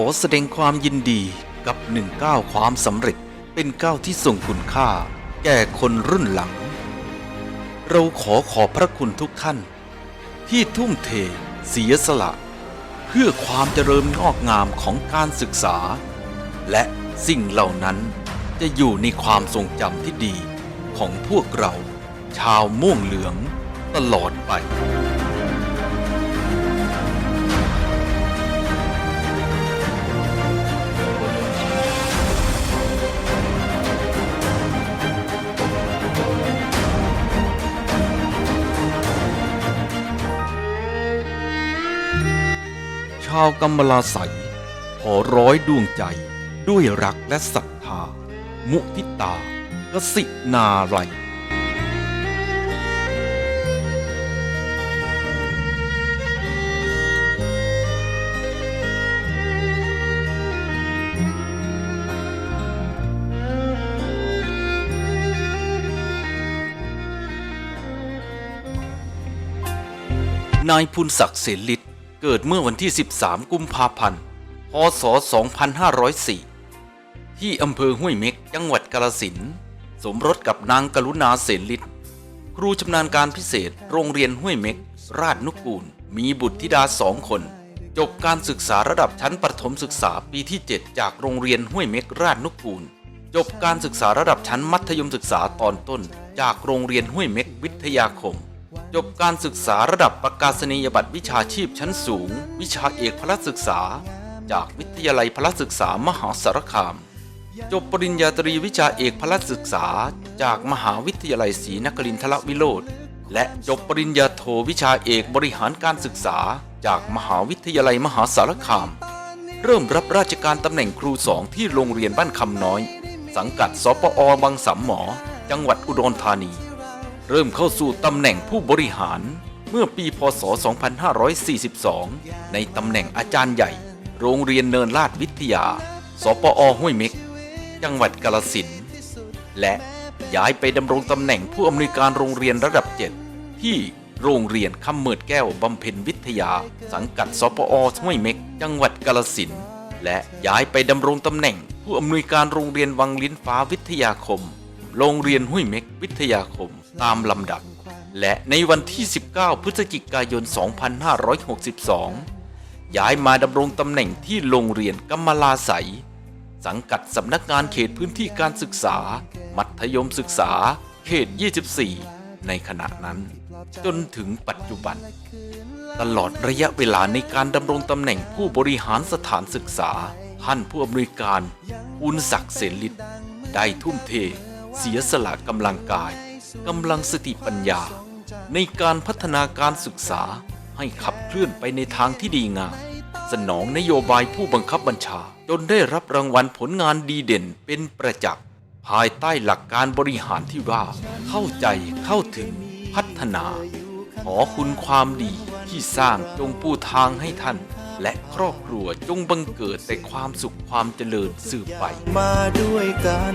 อแสดงความยินดีกับหนึ่งก้าวความสำเร็จเป็นก้าวที่ส่งคุณค่า แก่คนรุ่นหลัง เราขอขอบพระคุณทุกท่าน ที่ทุ่มเท เสียสละ เพื่อความเจริญงอกงามของการศึกษา และสิ่งเหล่านั้นจะอยู่ในความทรงจำที่ดีของพวกเรา ชาวม่วงเหลือง ตลอดไปาวกำมลาใสยขอร้อยดวงใจด้วยรักและศรัทธา มุทิตากสินาไรนายพุนศักดิ์เสนฤทธิ เกิดเมื่อวันที่ 13 กุมภาพันธ์ พศ 2504 ที่อำเภอห้วยเม็ก จังหวัดกาฬสิน สมรสกับนางกรุณาเสนฤทธิ์ครูชำนาญการพิเศษโรงเรียนห้วยเม็ก ราชนุกูล มีบุตรธิดาสองคน จบการศึกษาระดับชั้นประถมศึกษาปีที่ 7 จากโรงเรียนห้วยเม็ก ราชนุกูล จบการศึกษาระดับชั้นมัธยมศึกษาตอนต้น จากโรงเรียนห้วยเม็กวิทยาคม จบการศึกษาระดับประกาศนียบัตรวิชาชีพชั้นสูง วิชาเอกพละศึกษา จากวิทยาลัยพละศึกษามหาสารคาม จบปริญญาตรีวิชาเอกพละศึกษา จากมหาวิทยาลัยศรีนครินทรวิโรธและจบปริญญาโทวิชาเอกบริหารการศึกษา จากมหาวิทยาลัยมหาสารคาม เริ่มรับราชการตำแหน่งครูสองที่โรงเรียนบ้านคำน้อย สังกัดสปอบางสามหมอ จังหวัดอุดรธานี เริ่มเข้าสู่ตำแหน่งผู้บริหาร เมื่อปีพศ 2542 ในตำแหน่งอาจารย์ใหญ่ โรงเรียนเนินลาดวิทยา สปอห้วยเม็ก จังหวัดกาฬสินและย้ายไปดำรงตำแหน่งผู้อำนวยการโรงเรียนระดับ 7 ที่โรงเรียนคำเมิดแก้วบำเพ็ญวิทยา สังกัดสปอห้วยเม็ก จังหวัดกาฬสินและย้ายไปดำรงตำแหน่ง ผู้อำนวยการโรงเรียนวังลิ้นฟ้าวิทยาคม โรงเรียนห้วยเม็กวิทยาคม ตามลำดับ และในวันที่ 19 พฤศจิกายน 2562 ย้ายมาดำรงตำแหน่งที่โรงเรียนกำมลาใสยสังกัดสำนักงานเขตพื้นที่การศึกษา มัธยมศึกษา เขต 24 ในขณะนั้น จนถึงปัจจุบัน ตลอดระยะเวลาในการดำรงตำแหน่งผู้บริหารสถานศึกษา ท่านผู้อำนวยการอุณศักดิ์เสนฤทธิ์ได้ทุ่มเท เสียสละกำลังกาย กำลังสติปัญญา ในการพัฒนาการศึกษาให้ขับเคลื่อนไปในทางที่ดีงามสนองนโยบายผู้บังคับบัญชา จนได้รับรางวัลผลงานดีเด่นเป็นประจักษ์ ภายใต้หลักการบริหารที่ว่า เข้าใจเข้าถึงพัฒนา ขอคุณความดีที่สร้างจงปูทางให้ท่าน และครอบครัวจงบังเกิดแต่ความสุขความเจริญสืบไปมาด้วยกัน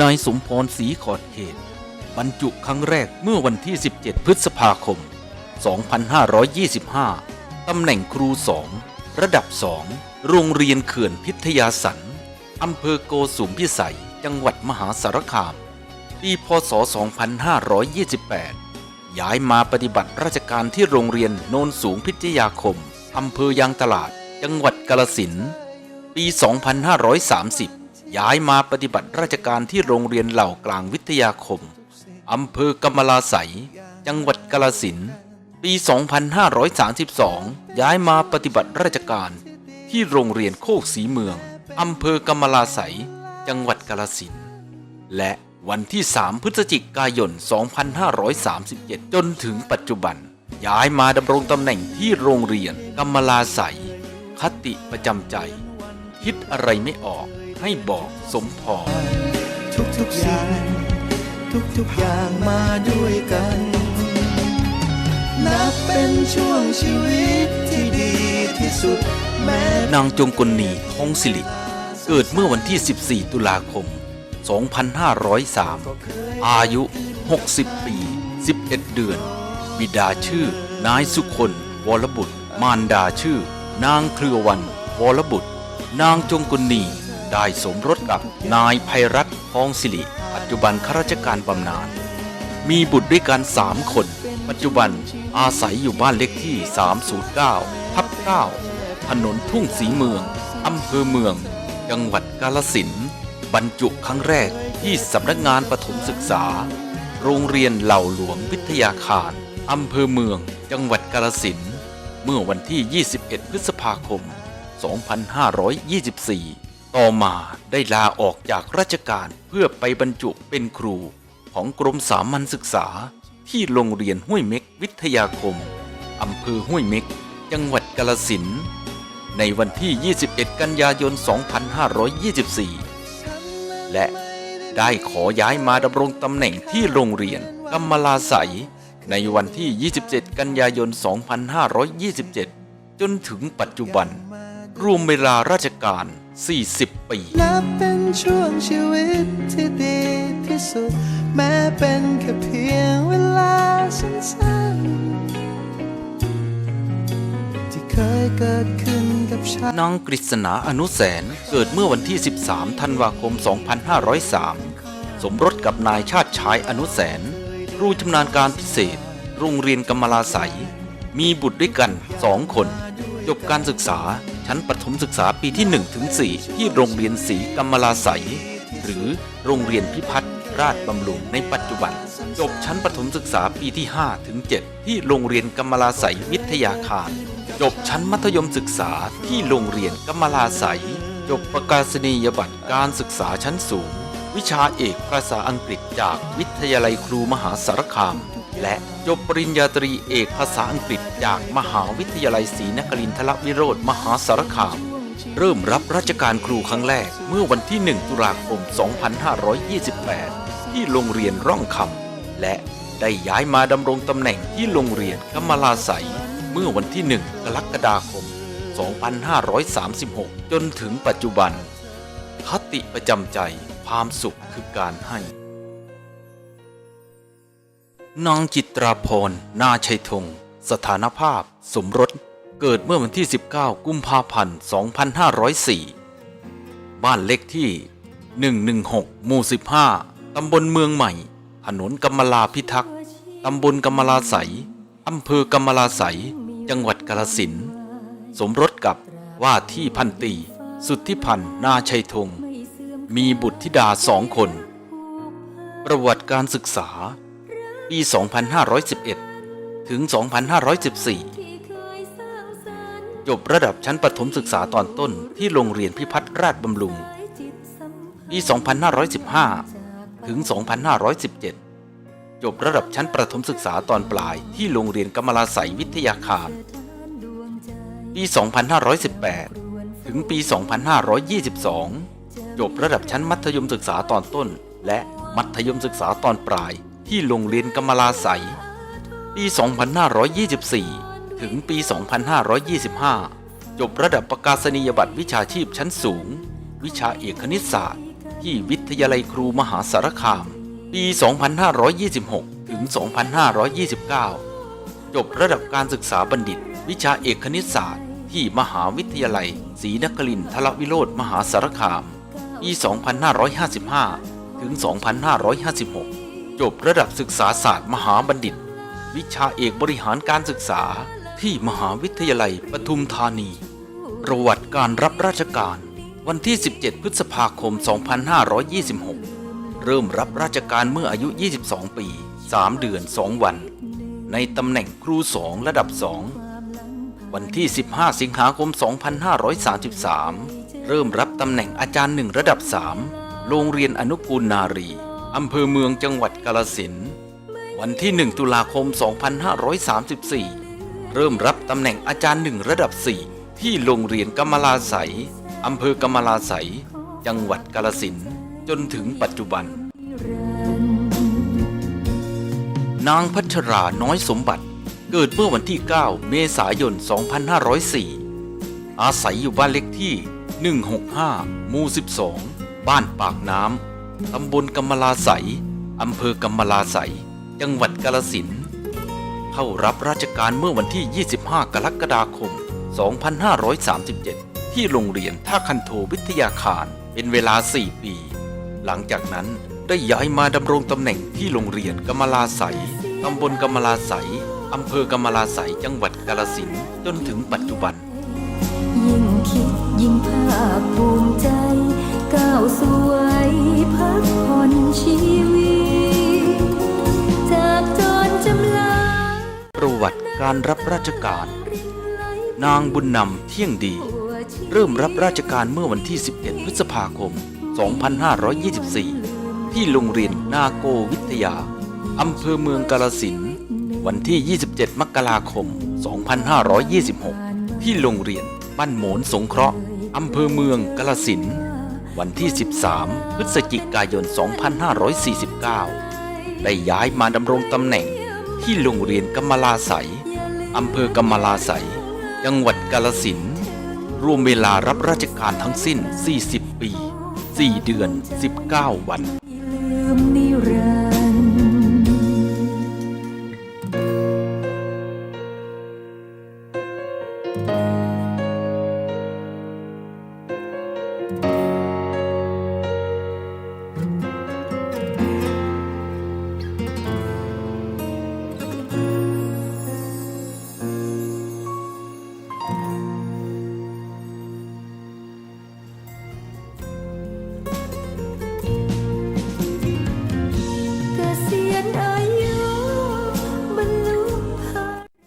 นายสมพรศรีขอดเขตบรรจุครั้งแรกเมื่อวันที่ 17 พฤษภาคม 2525 ตำแหน่งครูสองระดับ2โรงเรียนเขื่อนพิทยาสันอำเภอโกสุมพิสัย จังหวัดมหาสารคาม ปีพศ 2528 ย้ายมาปฏิบัติราชการที่โรงเรียนโนนสูงพิทยาคมอำเภอยางตลาด จังหวัดกาฬสินปี 2530 ย้ายมาปฏิบัติราชการที่โรงเรียนเหล่ากลางวิทยาคม อำเภอกำมลาไสยจังหวัดกาฬสิน ปี 2532 ย้ายมาปฏิบัติราชการที่โรงเรียนโคกสีเมือง อำเภอกำมลาไสยจังหวัดกาฬสิน และวันที่ 3 พฤศจิกายน 2537 จนถึงปัจจุบัน ย้ายมาดำรงตำแหน่งที่โรงเรียนกำมลาใสยคติประจำใจ คิดอะไรไม่ออก ให้บอกสมพรทุกๆอย่างทุกๆอย่างมาด้วยกัน นับเป็นช่วงชีวิตที่ดีที่สุด แม้นางจงกลนีทองสิริเกิดเมื่อวันที่ 14 ตุลาคม 2503 อายุ 60 ปี 11 เดือน บิดาชื่อ นายสุคนวรบุตร มารดาชื่อ นางเครือวันวรบุตร นางจงกลนี ได้สมรสกับนายภัยรัตน์ทองสิริปัจจุบันข้าราชการบำนาญมีบุตรด้วยกัน3คน ปัจจุบันอาศัยอยู่บ้านเลขที่ 309ทับ9ถนนทุ่งสีเมืองอำเภอเมือง จังหวัดกาลสินบรรจุครั้งแรกที่สำนักงานปฐมศึกษา โรงเรียนเหล่าหลวงวิทยาคารอำเภอเมือง จังหวัดกาลสินเมื่อวันที่ 21 พฤษภาคม 2524 ต่อมาได้ลาออกจากราชการเพื่อไปบรรจุเป็นครูของกรมสามัญศึกษาที่โรงเรียนห้วยเม็กวิทยาคม อำเภอห้วยเม็ก จังหวัดกาลสิน ในวันที่ 21 กันยายน 2524 และได้ขอย้ายมาดำรงตำแหน่งที่โรงเรียนกำมลาใสในวันที่ 27 กันยายน 2527 จนถึงปัจจุบัน รวมเวลาราชการ 40 ปี นับเป็นช่วงชีวิตที่ดีที่สุด แม้เป็นแค่เพียงเวลาสั้นๆ ที่เคยเกิดขึ้นกับฉัน นางกฤษณาอนุแสนเกิดเมื่อวันที่ 13 ธันวาคม 2503 สมรสกับนายชาติชายอนุแสน ครูชำนาญการพิเศษ โรงเรียนกำมลาใสยมีบุตรด้วยกันสองคน จบการศึกษา ชั้นประถมศึกษาปีที่1ถึง4ที่โรงเรียนศรีกำมลาใสยหรือโรงเรียนพิพัฒน์ราชบำรุงในปัจจุบัน จบชั้นประถมศึกษาปีที่5ถึง7ที่โรงเรียนกำมลาใสยวิทยาคาร จบชั้นมัธยมศึกษาที่โรงเรียนกำมลาใสยจบประกาศนียบัตรการศึกษาชั้นสูง วิชาเอกภาษาอังกฤษจากวิทยาลัยครูมหาสารคาม และจบปริญญาตรีเอกภาษาอังกฤษจากมหาวิทยาลัยศรีนครินทรวิโรธมหาสารคาม เริ่มรับราชการครูครั้งแรกเมื่อวันที่ 1 ตุลาคม 2528 ที่โรงเรียนร่องคำและได้ย้ายมาดำรงตำแหน่งที่โรงเรียนกมลาใสยเมื่อวันที่ 1 กรกฎาคม 2536 จนถึงปัจจุบัน คติประจำใจความสุขคือการให้ นางจิตราพร นาชัยธง สถานภาพ สมรส เกิดเมื่อวันที่ 19 กุมภาพันธ์ 2504 บ้านเลขที่ 116 หมู่ 15 ตำบลเมืองใหม่ ถนนกำมลาพิทักษ์ ตำบลกำมลาใสยอำเภอกำมลาใสยจังหวัดกาฬสินธุ์ สมรสกับว่าที่พันตี สุทธิพันธ์ นาชัยธง มีบุตรธิดาสองคน ประวัติการศึกษา ปี 2511 ถึง 2514 จบระดับชั้นประถมศึกษาตอนต้นที่โรงเรียนพิพัฒน์ราชบำรุง ปี 2515 ถึง 2517 จบระดับชั้นประถมศึกษาตอนปลายที่โรงเรียนกำมลาใสยวิทยาคาร ปี 2518 ถึงปี 2522 จบระดับชั้นมัธยมศึกษาตอนต้นและมัธยมศึกษาตอนปลาย ที่โรงเรียนกำมลาใสยปี 2524 ถึงปี 2525 จบระดับประกาศนียบัตรวิชาชีพชั้นสูง วิชาเอกคณิตศาสตร์ ที่วิทยาลัยครูมหาสารคาม ปี 2526 ถึง 2529 จบระดับการศึกษาบัณฑิต วิชาเอกคณิตศาสตร์ ที่มหาวิทยาลัยศรีนครินทรวิโรธมหาสารคาม ปี 2555 ถึง 2556 จบระดับศึกษาศาสตร์มหาบัณฑิต วิชาเอกบริหารการศึกษาที่มหาวิทยาลัยปทุมธานี ประวัติการรับราชการ วันที่ 17 พฤษภาคม 2526 เริ่มรับราชการเมื่ออายุ 22 ปี 3 เดือน 2 วัน ในตำแหน่งครูสองระดับ 2 วันที่ 15 สิงหาคม 2533 เริ่มรับตำแหน่งอาจารย์หนึ่งระดับ 3 โรงเรียนอนุกูลนารี อำเภอเมืองจังหวัดกาลสินวันที่ 1 ตุลาคม 2534 เริ่มรับตำแหน่งอาจารย์หนึ่งระดับ 4 ที่โรงเรียนกำมลาไสยอำเภอกำมลาไสยจังหวัดกาลสินจนถึงปัจจุบัน นางพัชราน้อยสมบัติ เกิดเมื่อวันที่ 9 เมษายน 2504 อาศัยอยู่บ้านเล็กที่ 165 หมู่ 12 บ้านปากน้ำ ตำบลกำมะลาไสอำเภอกำมะลาไสจังหวัดกาลสินเข้ารับราชการเมื่อวันที่ 25 กรกฎาคม 2537 ที่โรงเรียนท่าคันโทวิทยาคารเป็นเวลา 4 ปี หลังจากนั้นได้ย้ายมาดำรงตำแหน่งที่โรงเรียนกำมะลาไสตำบลกำมะลาไสอำเภอกำมะลาไสจังหวัดกาลสินจนถึงปัจจุบัน ยิ่งคิดยิ่งภาคภูมิใจ ชีวิตจากจนจำลาประวัติการรับราชการ นางบุญนำเที่ยงดี เริ่มรับราชการเมื่อวันที่ 11 พฤษภาคม 2524 ที่โรงเรียนนาโกวิทยา อำเภอเมืองกาลสิน วันที่ 27 มกราคม 2526 ที่โรงเรียนบ้านโหมนสงเคราะห์ อำเภอเมืองกาลสิน วันที่ 13 พฤศจิกายน 2549 ได้ย้ายมาดำรงตำแหน่งที่โรงเรียนกำมลาไสยอำเภอกำมลาไสยจังหวัดกาลสินรวมเวลารับราชการทั้งสิ้น 40 ปี 4 เดือน 19 วัน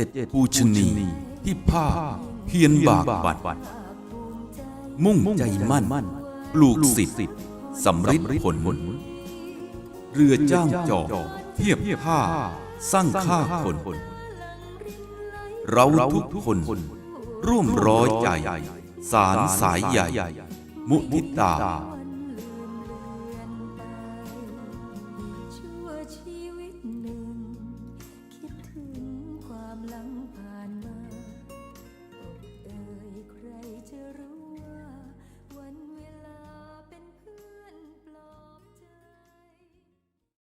จ็ดภูชนีที่ภาคเพียรบากบั่นมุ่งใจมั่นปลูกสิทธิ์สำริดผล เรือจ้างจอกเทียบท่าสร้างค่าคน เราทุกคน ร่วมร้อยใจ สารสายใหญ่ มุทิตา